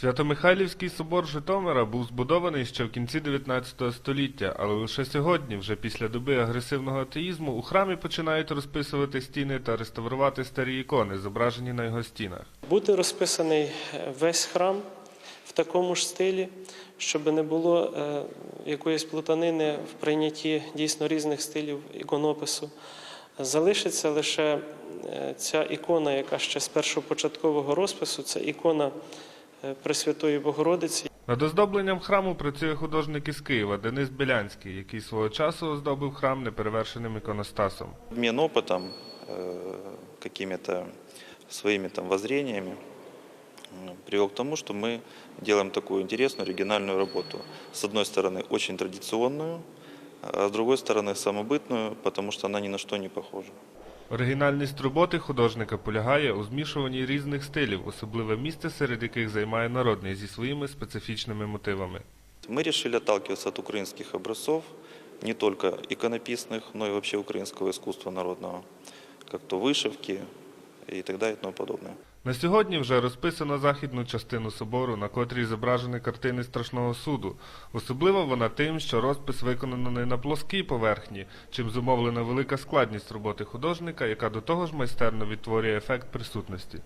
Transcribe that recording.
Свято-Михайлівський собор Житомира був збудований ще в кінці 19 століття, але лише сьогодні, вже після доби агресивного атеїзму, у храмі починають розписувати стіни та реставрувати старі ікони, зображені на його стінах. Буде розписаний е, весь храм в такому ж стилі, щоб не було е, якоїсь плутанини в прийнятті дійсно різних стилів іконопису. Залишиться лише е, ця ікона, яка ще з першопочаткового розпису, це ікона Пресвятої Богородиці. Над оздобленням храму працює художник із Києва Денис Білянський, який свого часу оздобив храм неперевершеним іконостасом. обмен опытом, э, какими-то своими там воззрениями м, привел к тому, что мы делаем такую интересную, оригинальную работу. С одной стороны, очень традиционную, а с другой стороны, самобытную, потому что она ни на что не похожа. Оригінальність роботи художника полягає у змішуванні різних стилів, особливе місце серед яких займає народний зі своїми специфічними мотивами. Мы решили отталкиваться от украинских образцов, не только иконописных, но и вообще украинского искусства народного, как то вышивки и так далее и тому подобное. На сьогодні вже розписано західну частину собору, на котрій зображені картини страшного суду. Особливо вона тим, що розпис виконано не на плоскій поверхні, чим зумовлена велика складність роботи художника, яка до того ж майстерно відтворює ефект присутності.